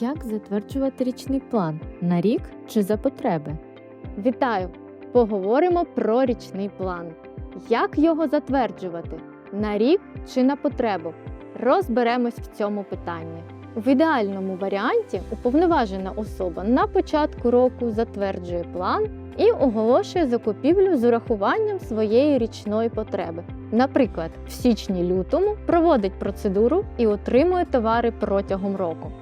Як затверджувати річний план на рік чи за потреби? Вітаю! Поговоримо про річний план. Як його затверджувати? На рік чи на потребу? Розберемось в цьому питанні. В ідеальному варіанті уповноважена особа на початку року затверджує план і оголошує закупівлю з урахуванням своєї річної потреби. Наприклад, в січні-лютому проводить процедуру і отримує товари протягом року.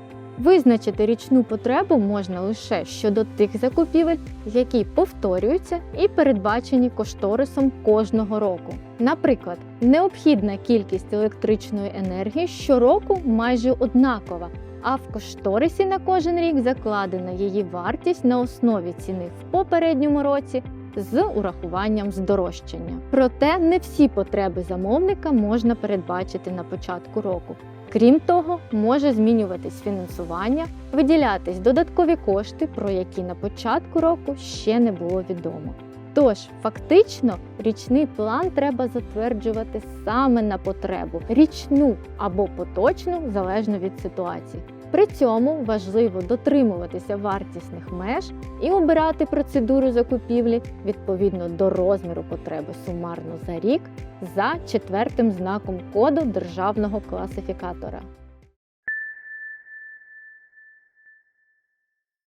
Визначити річну потребу можна лише щодо тих закупівель, які повторюються і передбачені кошторисом кожного року. Наприклад, необхідна кількість електричної енергії щороку майже однакова, а в кошторисі на кожен рік закладена її вартість на основі ціни в попередньому році з урахуванням здорожчання. Проте не всі потреби замовника можна передбачити на початку року. Крім того, може змінюватись фінансування, виділятись додаткові кошти, про які на початку року ще не було відомо. Тож, фактично, річний план треба затверджувати саме на потребу річну або поточну, залежно від ситуації. При цьому важливо дотримуватися вартісних меж і обирати процедуру закупівлі відповідно до розміру потреби сумарно за рік за четвертим знаком коду державного класифікатора.